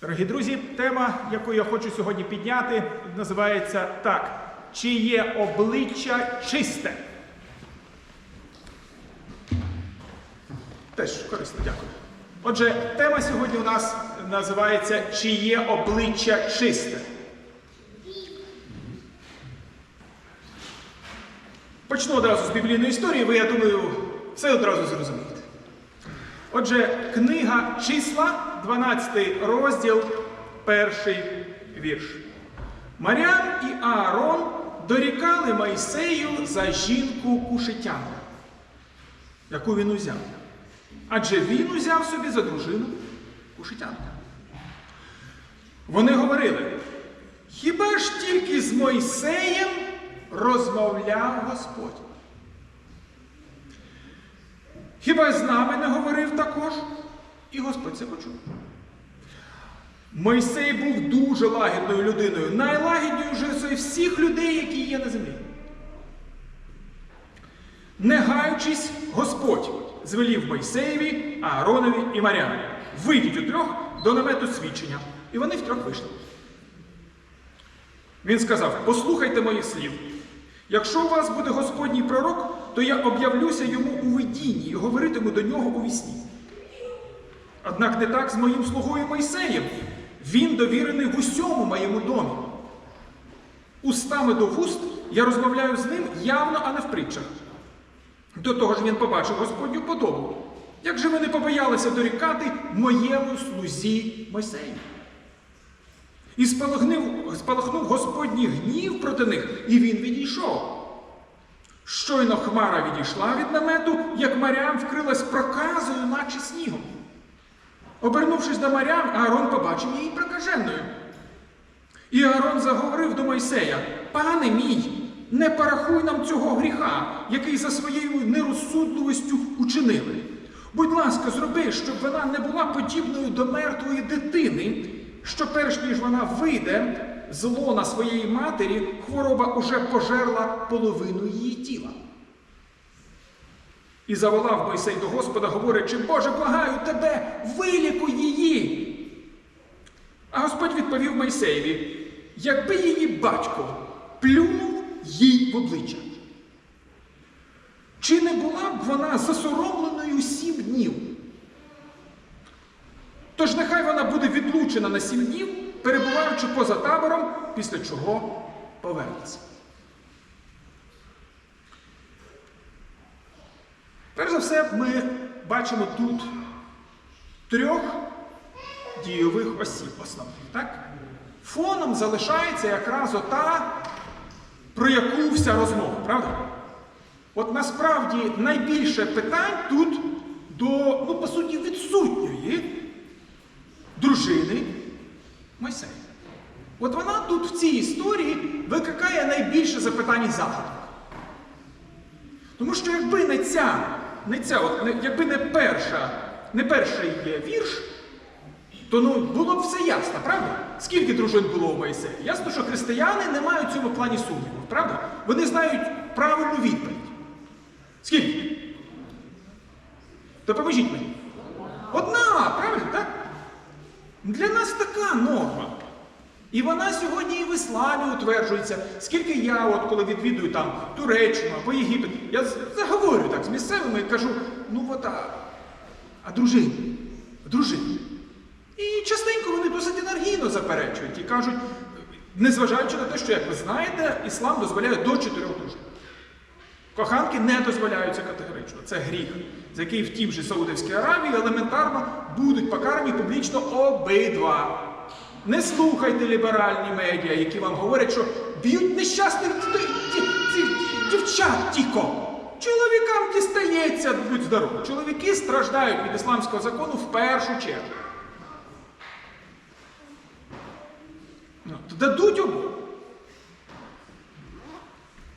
Дорогі друзі, тема, яку я хочу сьогодні підняти, називається так: чи є обличчя чисте? Теж корисно, дякую. Отже, тема сьогодні у нас називається Чи є обличчя чисте? Почну одразу з біблійної історії, ви, я думаю, все одразу зрозумієте. Отже, книга числа, 12 розділ, перший вірш. Маріам і Аарон дорікали Майсею за жінку кушетянку, яку він узяв. Адже він узяв собі за дружину кушетянка. Вони говорили: хіба ж тільки з Мойсеєм розмовляв Господь? Хіба з нами не говорив також? І Господь це почув. Мойсей був дуже лагідною людиною, найлагіднішою з всіх людей, які є на землі. Не гаючись, Господь звелів Мойсеєві, Ааронові і Маріані. Вийдіть у трьох до намету свідчення. І вони втрьох вийшли. Він сказав: Послухайте моїх слів. Якщо у вас буде Господній пророк, то я об'явлюся йому у видінні і говоритиму до нього у вісні. Однак не так з моїм слугою Мойсеєм. Він довірений в усьому моєму домі. Устами до вуст я розмовляю з ним явно, а не в притчах. До того ж він побачив Господню подобу. Як же ви не побоялися дорікати моєму слузі Мойсею? І спалахнув, спалахнув Господній гнів проти них, і він відійшов. Щойно хмара відійшла від намету, як Маріам вкрилась проказою, наче снігом. Обернувшись до Маріам, Аарон побачив її прокаженою. І Аарон заговорив до Мойсея: Пане мій, не порахуй нам цього гріха, який за своєю нерозсудливістю учинили. Будь ласка, зроби, щоб вона не була подібною до мертвої дитини, що перш ніж вона вийде з лона своєї матері, хвороба уже пожерла половину її тіла. І заволав Мойсей до Господа, говорячи, Боже, благаю тебе, вилікуй її. А Господь відповів Мойсеєві, якби її батько плюнув їй в обличчя. Чи не була б вона засоромленою сім днів? Тож нехай вона буде відлучена на сім днів, перебуваючи поза табором, після чого повернеться. Перш за все, ми бачимо тут трьох дійових осіб основних. Так? Фоном залишається якраз ота, про яку вся розмова, правда? От насправді найбільше питань тут до, ну, по суті, відсутньої дружини Мойсея. От вона тут в цій історії викликає найбільше запитань і загадок. Тому що якби не ця, не ця, от, не, якби не перша, не перший вірш, то ну, було б все ясно, правда? Скільки дружин було у Моїсея? Ясно, що християни не мають в цьому плані сумніву, правда? Вони знають правильну відповідь. Скільки? Допоможіть мені. Одна, правильно, так? Для нас така норма. І вона сьогодні і в ісламі утверджується. Скільки я, от коли відвідую там Туреччину або Єгипет, я заговорю так з місцевими і кажу, ну от а, а дружини, дружини. І частенько вони досить енергійно заперечують і кажуть, незважаючи на те, що, як ви знаєте, іслам дозволяє до чотирьох дружин. Коханки не дозволяються категорично. Це гріх, за який в тім же Саудовській Аравії елементарно будуть покарані публічно обидва. Не слухайте ліберальні медіа, які вам говорять, що б'ють нещасних ді- ді- ді- дівчат тіко. Чоловікам дістається, будь здорові. Чоловіки страждають від ісламського закону в першу чергу. Ну, дадуть обох.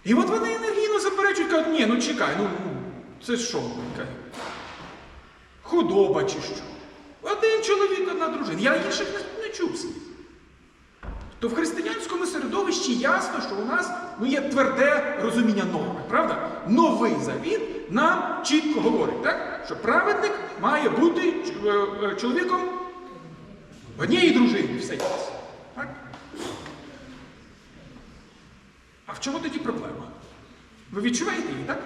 І от вони заперечують, кажуть, ні, ну чекай, ну ну, це що? Худоба чи що? Один чоловік, одна дружина. Я інших не, не чув слів. То в християнському середовищі ясно, що у нас ну, є тверде розуміння норми, правда? Новий завіт нам чітко говорить, так? що праведник має бути е, е, чоловіком Однієї дружини все. Так? А в чому тоді проблема? Ви відчуваєте її, так?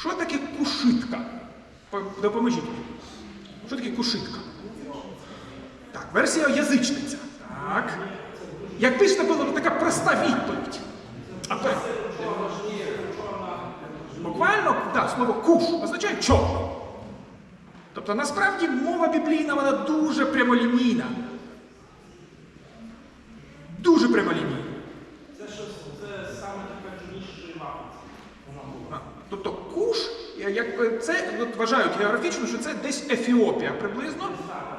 Що таке кушитка? Допоможіть мені. Що таке кушитка? Так, версія язичниця. Так. Якби ж була така проста відповідь. А то... Буквально, так, слово куш означає чорно. Тобто насправді мова біблійна вона дуже прямолінійна. Дуже прямолінійна. Це що це саме така чорніша мапа. Вона була. А, Тобто куш, я- якби це от, вважають географічно, що це десь Ефіопія приблизно.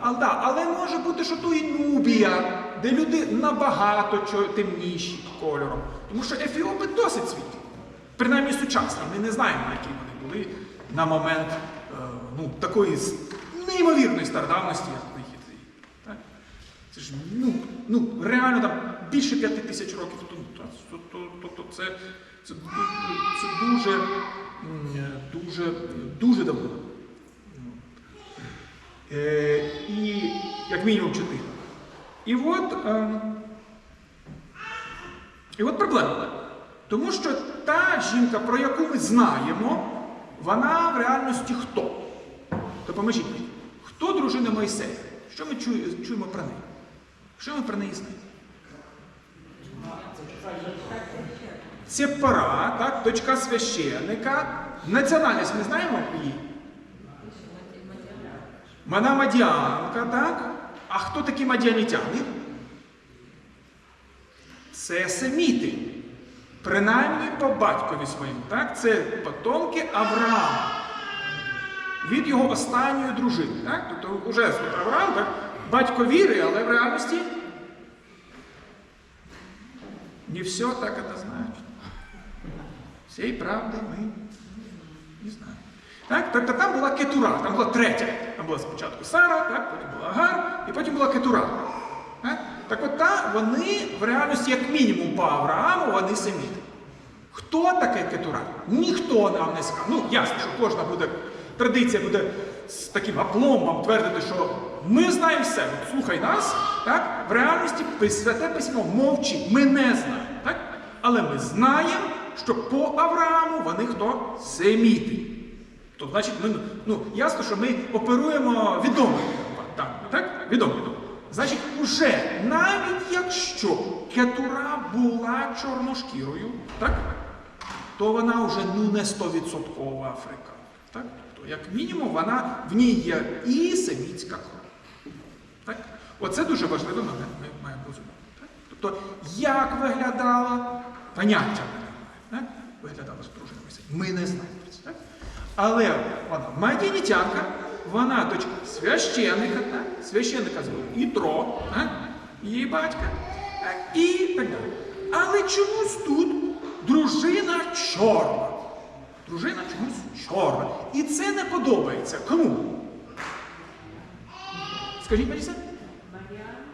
А, да, але може бути, що то і Нубія, де люди набагато темніші кольором. Тому що Ефіопи досить світлі. Принаймні сучасні. Ми не знаємо, які вони були на момент е, ну, такої неймовірної стародавності, як вихід. Так? Це ж ну, ну, реально там більше п'яти тисяч років тому. Тобто це, це, це дуже, дуже, дуже давно. Е, і як мінімум чотири. І от, е, і от проблема. Тому що та жінка, про яку ми знаємо, вона в реальності хто? Допоможіть мені. Хто дружина Мойсея? Що ми чує- чуємо про неї? Що ми про неї знаємо? Це пора, так, дочка священника. Національність ми знаємо її? Вона мадіанка, так? А хто такі мадіанітяни? Це семіти. Принаймні по батькові своєму. Так? Це потомки Авраама. Від його останньої дружини. Так? Тобто вже Авраам, так? батько віри, але в реальності не все так однозначно. Всієї правди ми не знаємо. Так? Тобто там була кетура, там була третя. Там була спочатку Сара, так? потім була Агар, і потім була кетура. Так, так от та, вони в реальності, як мінімум, по Аврааму, вони семіти. Хто таке кетура? Ніхто нам не сказав. Ну, ясно, що кожна буде, традиція буде з таким апломбом твердити, що ми знаємо все. От слухай нас, так? В реальності святе письмо мовчить, ми не знаємо. Так? Але ми знаємо, що по Аврааму вони хто? Семіти. То значить, ми, ну, ясно, що ми оперуємо відомими так, так? Відомо, відомо. Значить, уже навіть якщо кетура була чорношкірою, так? то вона вже ну, не 100% Африка. Так? Тобто, як мінімум, вона в ній є і семітська кров. Так? Оце дуже важливий момент, ми маємо розуміти. Тобто, як виглядала, поняття? Виглядала з дружиною. Ми не знаємо про це. Але вона мадінітянка, вона дочка священника, так? священника звуть Ітро, так? її батька, так? і так далі. Але чомусь тут дружина чорна. Дружина чомусь чорна. І це не подобається. Кому? Скажіть мені це?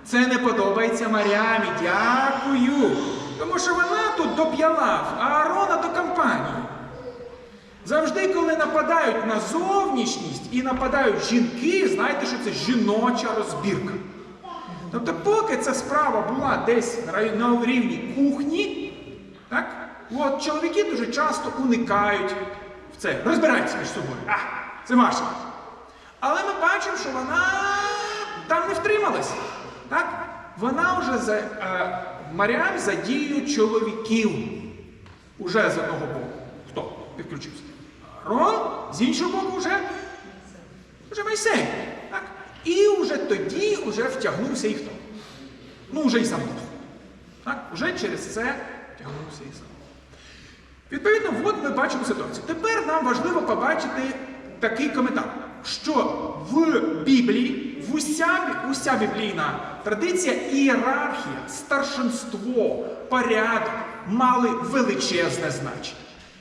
Це не подобається Маріамі. Дякую. Тому що вона тут доп'яла, а Аарона до компанії. Завжди, коли нападають на зовнішність і нападають жінки, знайте, що це жіноча розбірка. Тобто, поки ця справа була десь на рівні кухні, так, от, чоловіки дуже часто уникають в це, розбирайтеся між собою. А, це ваше. Але ми бачимо, що вона там не втрималась. Так? Вона вже за, е, Маріам задіює чоловіків уже з одного боку. Хто підключився? Арон, з іншого боку, вже, вже Мойсей. Так? І вже тоді вже втягнувся і хто? Ну, вже і сам Бог. Так? Вже через це втягнувся і сам. Відповідно, от ми бачимо ситуацію. Тепер нам важливо побачити такий коментар, що в Біблії, в уся, уся біблійна традиція, ієрархія, старшинство, порядок мали величезне значення.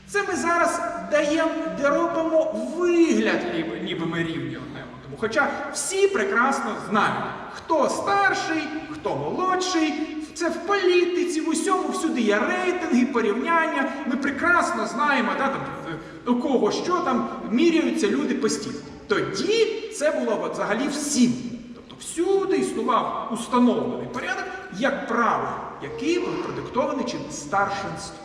Це ми зараз даємо, робимо вигляд, ніби, ми рівні одне одному. Хоча всі прекрасно знають, хто старший, хто молодший. Це в політиці, в усьому всюди є рейтинги, порівняння. Ми прекрасно знаємо, да, там, у кого що там міряються люди постійно. Тоді це було от взагалі всім. Тобто всюди існував установлений порядок, як правило, який був продиктований чим старшинство.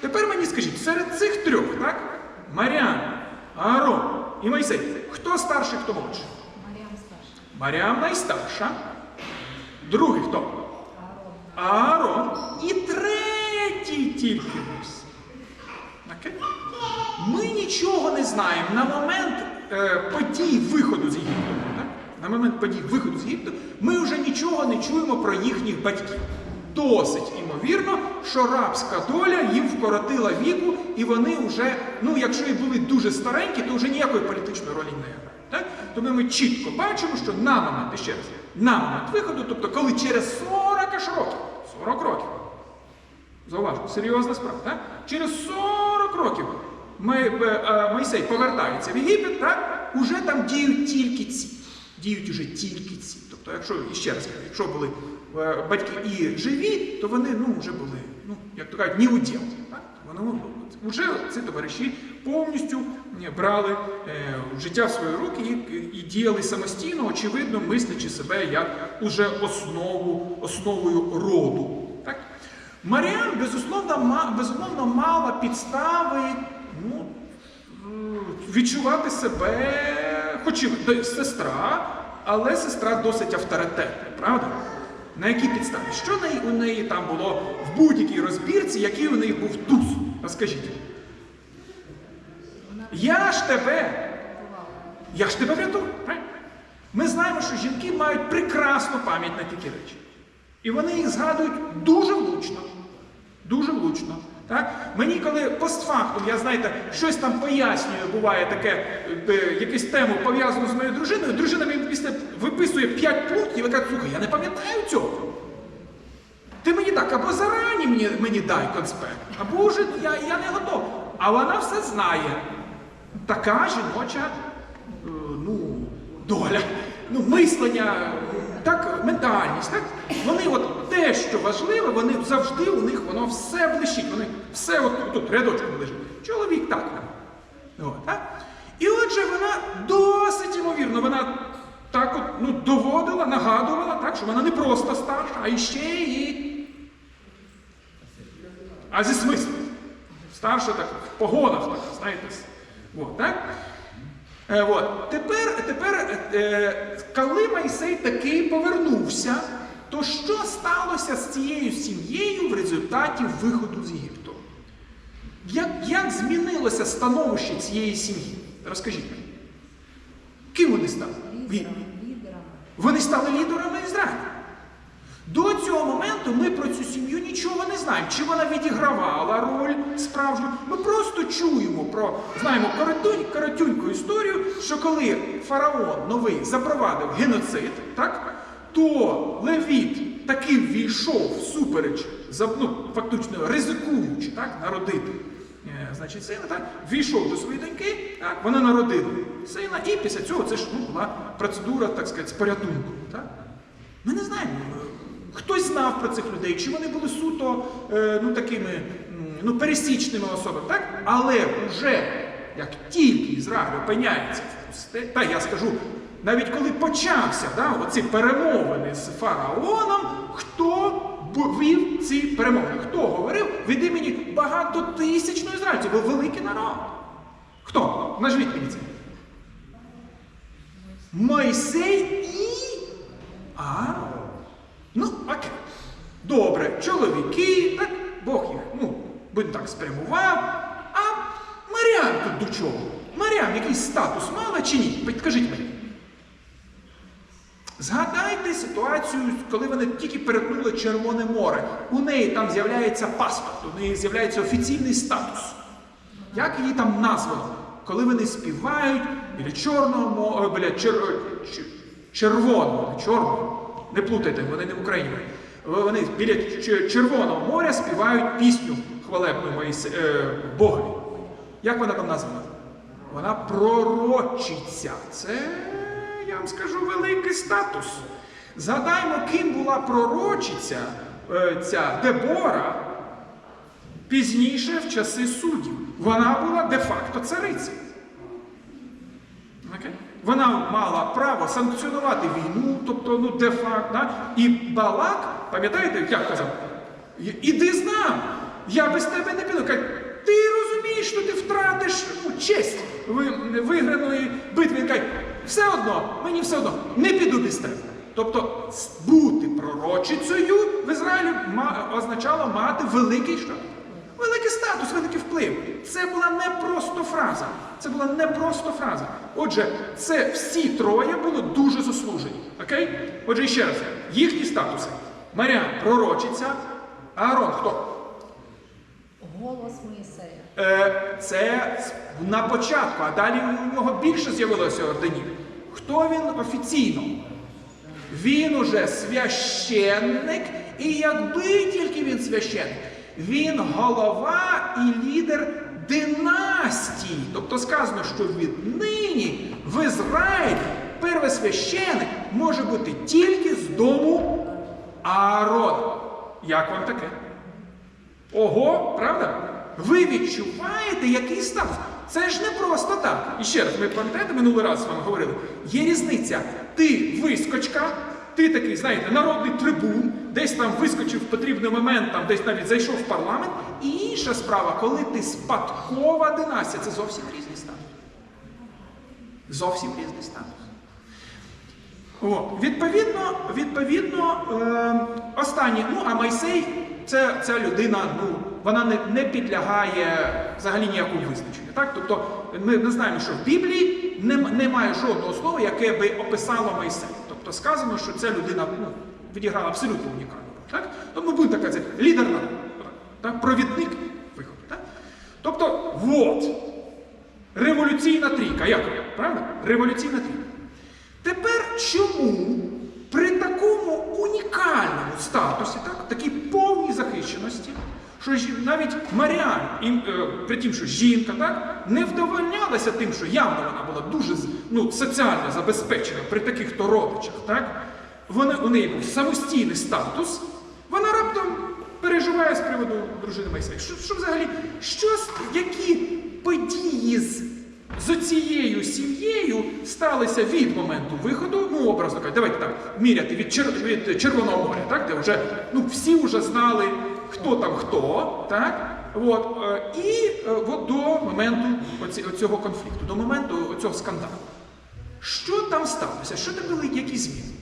Тепер мені скажіть, серед цих трьох, так? Маріан, Аарон і Мойсей, хто старший, хто молодший? Маріам старша. Маріам найстарша. Другий хто? Аарон. І третій тільки Мойсей. Окей? Ми нічого не знаємо на момент е, подій виходу з Єгипту. На момент подій виходу з Єгипту ми вже нічого не чуємо про їхніх батьків. Досить імовірно, що рабська доля їм вкоротила віку, і вони вже, ну якщо і були дуже старенькі, то вже ніякої політичної ролі не грають. Так? Тому ми чітко бачимо, що на момент, ще раз, на момент виходу, тобто коли через 40 аж років, 40 років, Зауважу, серйозна справа. Так? Через 40 років е, е, Мойсей повертається в Єгипет, так? уже там діють тільки ці. Діють уже тільки ці. Тобто, якщо, ще раз якщо були батьки і живі, то вони ну, вже були, ну, як то кажуть, ні у діл. Вже ці товариші повністю е, брали е, життя в свої руки і, і діяли самостійно, очевидно, мислячи себе як уже основу, основою роду. Так? Маріан, безусловно, безумовно, мала підстави ну, відчувати себе, хоч і сестра, але сестра досить авторитетна, правда? На якій підставі? Що у неї там було в будь-якій розбірці, який у неї був туз? Розкажіть. Я ж тебе я ж тебе врятую. Ми знаємо, що жінки мають прекрасну пам'ять на такі речі. І вони їх згадують дуже влучно. Дуже влучно. Так? Мені, коли постфактум, я знаєте, щось там пояснює, буває таке, е, якусь тему пов'язану з моєю дружиною, дружина мені після виписує 5 пунктів і каже, слухай, я не пам'ятаю цього. Ти мені так, або зарані мені, мені дай конспект, або вже я, я не готов. А вона все знає. Така жіноча е, ну, доля, ну, мислення, так, ментальність. Так? Вони от те, що важливе, вони завжди у них воно все блищить. Вони все от тут рядочком лежить. Чоловік так. не. От, так? І отже, вона досить ймовірно, вона так от ну, доводила, нагадувала, так, що вона не просто старша, а іще і. А зі смислом. Старша так в погонах, так, знаєте. От, так? Е, от. Тепер, тепер е, коли Майсей таки повернувся, то що сталося з цією сім'єю в результаті виходу з Єгипту? Як, як змінилося становище цієї сім'ї? Розкажіть мені. Ким вони стали? Лідерами. Вони стали лідерами Ізраїля. До цього моменту ми про цю сім'ю нічого не знаємо. Чи вона відігравала роль справжню? Ми просто чуємо про, знаємо коротюньку історію, що коли фараон новий запровадив геноцид, так, то Левіт таки ввійшов всупереч, ну, фактично ризикуючи так, народити е, значить, сина, так, ввійшов до своєї доньки, так, вона народила сина, і після цього це ж ну, була процедура, так сказати, з порятунку. Так? Ми не знаємо. Хтось знав про цих людей, чи вони були суто е, ну, такими ну, пересічними особами, так? Але вже як тільки Ізраїль опиняється та я скажу, навіть коли почався да, оці перемовини з фараоном, хто вів ці перемовини? Хто говорив від імені багатотисячного ізраїльців? Був великий народ. Хто? Нажміть мені це. Мойсей і Аарон. Ну, окей. Добре, чоловіки, так, Бог їх, ну, будь так спрямував. А Маріам тут до чого? Маріам якийсь статус мала чи ні? Підкажіть мені. Згадайте ситуацію, коли вони тільки перетнули Червоне море. У неї там з'являється паспорт, у неї з'являється офіційний статус. Як її там названо? Коли вони співають біля чорного моря, біля чер... ч- червоного, чорного. Не плутайте, вони не в Україні. Вони біля Червоного моря співають пісню хвалебну Моїсе... е, Богові. Як вона там названа? Вона пророчиця. Це, я вам скажу, великий статус. Згадаймо, ким була пророчиця е, ця Дебора пізніше в часи суддів. Вона була де-факто царицею. Вона мала право санкціонувати війну, тобто ну де-факто. Да? І Балак, пам'ятаєте, як казав? Іди з нами, я без тебе не піду. Каже, ти розумієш, що ти втратиш ну, честь виграної битви. Він каже, все одно, мені все одно, не піду без тебе. Тобто бути пророчицею в Ізраїлі означало мати великий що? Великий статус, великий вплив. Це була не просто фраза. Це була не просто фраза. Отже, це всі троє були дуже заслужені. Окей? Отже, ще раз, їхні статуси. Маріан пророчиця, Аарон хто? Голос Моїсея. Е, це на початку, а далі у нього більше з'явилося орденів. Хто він офіційно? Він уже священник, і якби тільки він священник, він голова і лідер династії. Тобто сказано, що віднині в Ізраїлі первосвященик може бути тільки з дому Аарона. Як вам таке? Ого, правда? Ви відчуваєте який статус? Це ж не просто так. І ще раз, ми пам'ятаєте, минулий раз з вами говорили. Є різниця. Ти вискочка, ти такий, знаєте, народний трибун, десь там вискочив в потрібний момент, там десь навіть зайшов в парламент. І інша справа, коли ти спадкова династія, це зовсім різний статус. Зовсім різний статус. О, відповідно, відповідно, е, останнє, ну а Майсей, це, ця людина, ну, вона не, не підлягає взагалі ніякому визначенню. Так? Тобто ми не знаємо, що в Біблії немає жодного слова, яке би описало Майсей. Тобто сказано, що ця людина ну, відіграла абсолютно унікальну роль. Так? Тобто ми будемо так казати, так? провідник виходу. Так? Тобто, от, революційна трійка, як вона, правда? Революційна трійка. Тепер чому при такому унікальному статусі, так, такій повній захищеності, що навіть Маріан, е, при тім, що жінка, так, не вдовольнялася тим, що явно вона була дуже ну, соціально забезпечена при таких то родичах, так, вона, у неї був самостійний статус, вона раптом переживає з приводу дружини Майсея. Що, що взагалі, що, які події з з цією сім'єю сталися від моменту виходу, ну образно кажучи, давайте так, міряти від, Чер... від Червоного моря, так, де вже ну, всі вже знали, хто там хто, так? От, е, і е, от до моменту цього конфлікту, до моменту цього скандалу. Що там сталося? Що там були які зміни?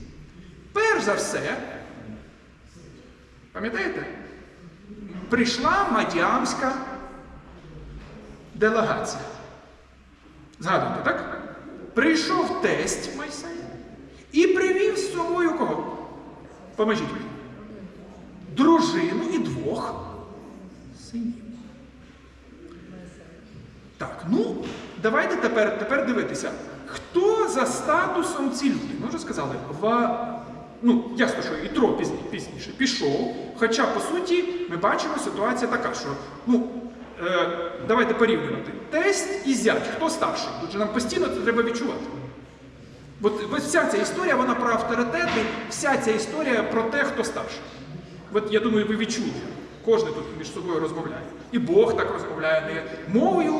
Перш за все, пам'ятаєте, прийшла мадіамська делегація. Згадуєте, так? Прийшов тесть Майсея і привів з собою кого? Поможіть мені. Дружину і двох синів. Так, ну, давайте тепер, тепер дивитися, хто за статусом ці люди? Ми вже сказали, в, ну, ясно, що Ітро пізні, пізніше пішов, хоча, по суті, ми бачимо ситуація така, що, ну, е, давайте порівнювати. Тесть і зять, хто старший? Тут же нам постійно це треба відчувати. От, от вся ця історія, вона про авторитети, вся ця історія про те, хто старший. От я думаю, ви відчули. Кожен тут між собою розмовляє. І Бог так розмовляє не мовою,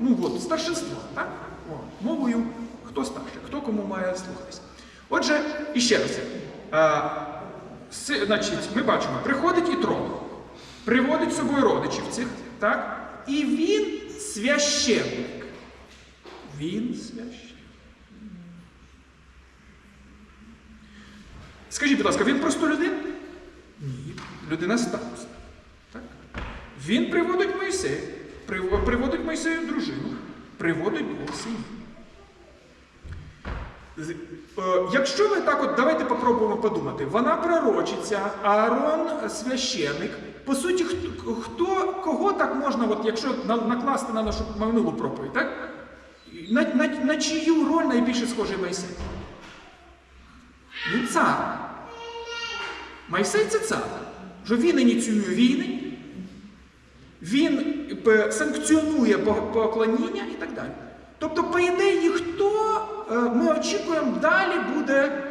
ну от, старшинства, так? О, мовою, хто старший, хто кому має слухатися. Отже, іще раз. А, значить, ми бачимо, приходить і трон, приводить з собою родичів цих, так? І він священник. Він священник. Скажіть, будь ласка, він просто людина? Ні, людина статусна. Так? Він приводить Мойсея, приводить Мойсею дружину, приводить двох синів. Е, Якщо ми так от, давайте попробуємо подумати. Вона пророчиця, Аарон священик. По суті, хто, кого так можна, от, якщо накласти на нашу минулу проповідь, так? На, на, на чию роль найбільше схожий Мойсей? Він цар. Майсей це цар. Що він ініціює війни, він е, санкціонує поклоніння і так далі. Тобто, по ідеї, хто ми очікуємо далі буде